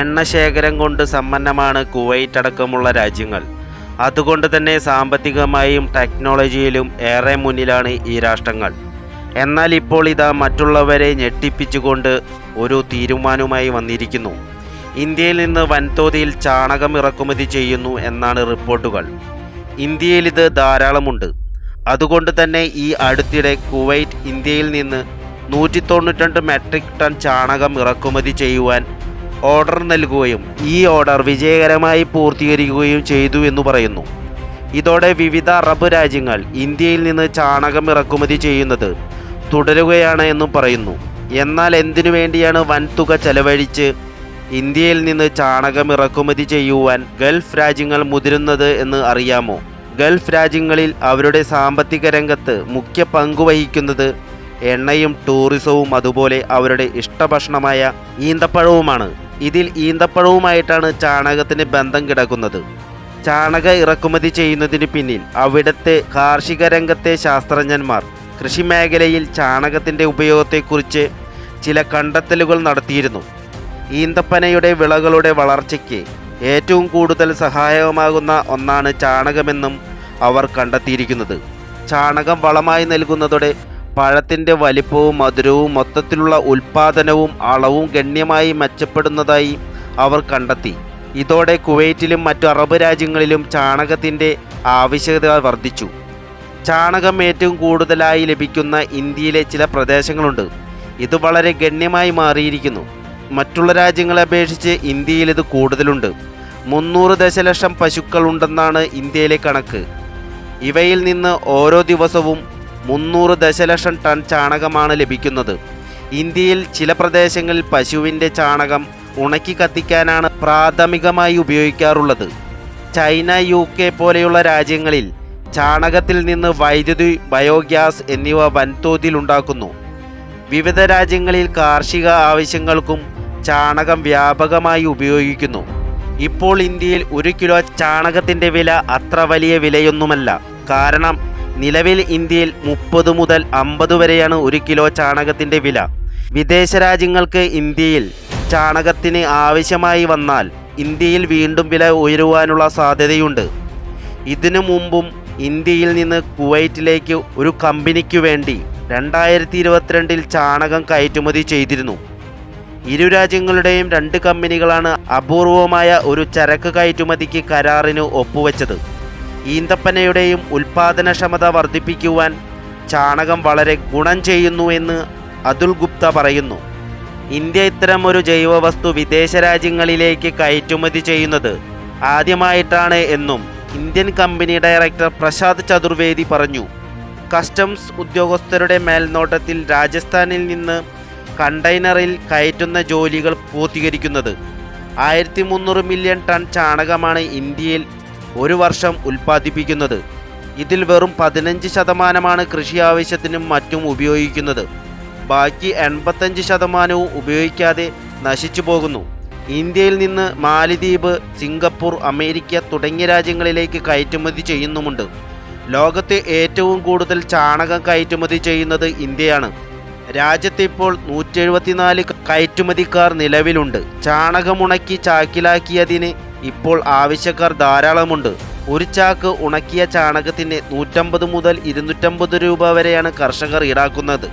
എണ്ണശേഖരം കൊണ്ട് സമ്പന്നമാണ് കുവൈറ്റ് അടക്കമുള്ള രാജ്യങ്ങൾ. അതുകൊണ്ട് തന്നെ സാമ്പത്തികമായും ടെക്നോളജിയിലും ഏറെ മുന്നിലാണ് ഈ രാഷ്ട്രങ്ങൾ. എന്നാൽ ഇപ്പോൾ ഇതാ മറ്റുള്ളവരെ ഞെട്ടിപ്പിച്ചുകൊണ്ട് ഒരു തീരുമാനവുമായി വന്നിരിക്കുന്നു. ഇന്ത്യയിൽ നിന്ന് വൻതോതിൽ ചാണകം ഇറക്കുമതി ചെയ്യുന്നു എന്നാണ് റിപ്പോർട്ടുകൾ. ഇന്ത്യയിൽ ഇത് ധാരാളമുണ്ട്. അതുകൊണ്ട് തന്നെ ഈ അടുത്തിടെ കുവൈറ്റ് ഇന്ത്യയിൽ നിന്ന് നൂറ്റി തൊണ്ണൂറ്റിരണ്ട് മെട്രിക് ടൺ ചാണകം ഇറക്കുമതി ചെയ്യുവാൻ ഓർഡർ നൽകുകയും ഈ ഓർഡർ വിജയകരമായി പൂർത്തീകരിക്കുകയും ചെയ്തു എന്ന് പറയുന്നു. ഇതോടെ വിവിധ അറബ് രാജ്യങ്ങൾ ഇന്ത്യയിൽ നിന്ന് ചാണകം ഇറക്കുമതി ചെയ്യുന്നത് തുടരുകയാണ് എന്നും പറയുന്നു. എന്നാൽ എന്തിനു വേണ്ടിയാണ് വൻതുക ചെലവഴിച്ച് ഇന്ത്യയിൽ നിന്ന് ചാണകം ഇറക്കുമതി ചെയ്യുവാൻ ഗൾഫ് രാജ്യങ്ങൾ മുതിരുന്നത് എന്ന് അറിയാമോ? ഗൾഫ് രാജ്യങ്ങളിൽ അവരുടെ സാമ്പത്തിക രംഗത്ത് മുഖ്യ പങ്കുവഹിക്കുന്നത് എണ്ണയും ടൂറിസവും അതുപോലെ അവരുടെ ഇഷ്ടഭക്ഷണമായ ഈന്തപ്പഴവുമാണ്. ഇതിൽ ഈന്തപ്പഴവുമായിട്ടാണ് ചാണകത്തിന് ബന്ധം കിടക്കുന്നത്. ചാണക ഇറക്കുമതി ചെയ്യുന്നതിന് പിന്നിൽ അവിടുത്തെ കാർഷിക രംഗത്തെ ശാസ്ത്രജ്ഞന്മാർ കൃഷി മേഖലയിൽ ചാണകത്തിന്റെ ഉപയോഗത്തെക്കുറിച്ച് ചില കണ്ടെത്തലുകൾ നടത്തിയിരുന്നു. ഈന്തപ്പനയുടെ വിളകളുടെ വളർച്ചയ്ക്ക് ഏറ്റവും കൂടുതൽ സഹായകമാകുന്ന ഒന്നാണ് ചാണകമെന്നും അവർ കണ്ടെത്തിയിരിക്കുന്നത്. ചാണകം വളമായി നൽകുന്നതോടെ പഴത്തിന്റെ വലിപ്പവും മധുരവും മൊത്തത്തിലുള്ള ഉൽപാദനവും അളവും ഗണ്യമായി മെച്ചപ്പെടുന്നതായി അവർ കണ്ടെത്തി. ഇതോടെ കുവൈറ്റിലും മറ്റു അറബ് രാജ്യങ്ങളിലും ചാണകത്തിന്റെ ആവശ്യകത വർദ്ധിച്ചു. ചാണകം ഏറ്റവും കൂടുതലായി ലഭിക്കുന്ന ഇന്ത്യയിലെ ചില പ്രദേശങ്ങളുണ്ട്. ഇത് വളരെ ഗണ്യമായി മാറിയിരിക്കുന്നു. മറ്റുള്ള രാജ്യങ്ങളെ അപേക്ഷിച്ച് ഇന്ത്യയിൽ ഇത് കൂടുതലുണ്ട്. മുന്നൂറ് ദശലക്ഷം പശുക്കളുണ്ടെന്നാണ് ഇന്ത്യയിലെ കണക്ക്. ഇവയിൽ നിന്ന് ഓരോ ദിവസവും മുന്നൂറ് ദശലക്ഷം ടൺ ചാണകമാണ് ലഭിക്കുന്നത്. ഇന്ത്യയിൽ ചില പ്രദേശങ്ങളിൽ പശുവിന്റെ ചാണകം ഉണക്കി കത്തിക്കാനാണ് പ്രാഥമികമായി ഉപയോഗിക്കാറുള്ളത്. ചൈന യു കെ പോലെയുള്ള രാജ്യങ്ങളിൽ ചാണകത്തിൽ നിന്ന് വൈദ്യുതി ബയോഗ്യാസ് എന്നിവ വൻതോതിൽ ഉണ്ടാക്കുന്നു. വിവിധ രാജ്യങ്ങളിൽ കാർഷിക ആവശ്യങ്ങൾക്കും ചാണകം വ്യാപകമായി ഉപയോഗിക്കുന്നു. ഇപ്പോൾ ഇന്ത്യയിൽ ഒരു കിലോ ചാണകത്തിന്റെ വില അത്ര വലിയ വിലയൊന്നുമല്ല. കാരണം നിലവിൽ ഇന്ത്യയിൽ മുപ്പത് മുതൽ അമ്പത് വരെയാണ് ഒരു കിലോ ചാണകത്തിന്റെ വില. വിദേശ രാജ്യങ്ങൾക്ക് ഇന്ത്യയിൽ ചാണകത്തിന് ആവശ്യമായി വന്നാൽ ഇന്ത്യയിൽ വീണ്ടും വില ഉയരുവാനുള്ള സാധ്യതയുണ്ട്. ഇതിനു മുമ്പും ഇന്ത്യയിൽ നിന്ന് കുവൈറ്റിലേക്ക് ഒരു കമ്പനിക്കു വേണ്ടി രണ്ടായിരത്തി ഇരുപത്തിരണ്ടിൽ ചാണകം കയറ്റുമതി ചെയ്തിരുന്നു. ഇരു രാജ്യങ്ങളുടെയും രണ്ട് കമ്പനികളാണ് അപൂർവമായ ഒരു ചരക്ക് കയറ്റുമതിക്ക് കരാറിന് ഒപ്പുവെച്ചത്. ഈന്തപ്പനയുടെയും ഉൽപാദനക്ഷമത വർദ്ധിപ്പിക്കുവാൻ ചാണകം വളരെ ഗുണം ചെയ്യുന്നു എന്ന് അതുൽ ഗുപ്ത പറയുന്നു. ഇന്ത്യ ഇത്തരം ഒരു ജൈവവസ്തു വിദേശ രാജ്യങ്ങളിലേക്ക് കയറ്റുമതി ചെയ്യുന്നത് ആദ്യമായിട്ടാണ് എന്നും Indian company director Prasad Chaturvedi പറഞ്ഞു. കസ്റ്റംസ് ഉദ്യോഗസ്ഥരുടെ മേൽനോട്ടത്തിൽ രാജസ്ഥാനിൽ നിന്ന് കണ്ടെയ്നറിൽ കയറ്റുന്ന ജോലികൾ പൂർത്തീകരിക്കുന്നത്. ആയിരത്തി മുന്നൂറ് മില്യൺ ടൺ ചാണകമാണ് ഇന്ത്യയിൽ ഒരു വർഷം ഉൽപ്പാദിപ്പിക്കുന്നത്. ഇതിൽ വെറും പതിനഞ്ച് ശതമാനമാണ് കൃഷി ആവശ്യത്തിനും മറ്റും ഉപയോഗിക്കുന്നത്. ബാക്കി എൺപത്തഞ്ച് ശതമാനവും ഉപയോഗിക്കാതെ നശിച്ചു പോകുന്നു. ഇന്ത്യയിൽ നിന്ന് മാലിദ്വീപ് സിംഗപ്പൂർ അമേരിക്ക തുടങ്ങിയ രാജ്യങ്ങളിലേക്ക് കയറ്റുമതി ചെയ്യുന്നുമുണ്ട്. ലോകത്തെ ഏറ്റവും കൂടുതൽ ചാണകം കയറ്റുമതി ചെയ്യുന്നത് ഇന്ത്യയാണ്. രാജ്യത്ത് ഇപ്പോൾ നൂറ്റി എഴുപത്തിനാല് കയറ്റുമതിക്കാർ നിലവിലുണ്ട്. ചാണകമുണക്കി ചാക്കിലാക്കിയതിന് ഇപ്പോൾ ആവശ്യക്കാർ ധാരാളമുണ്ട്. ഒരു ചാക്ക് ഉണക്കിയ ചാണകത്തിന് നൂറ്റമ്പത് മുതൽ ഇരുന്നൂറ്റമ്പത് രൂപ വരെയാണ് കർഷകർ ഈടാക്കുന്നത്.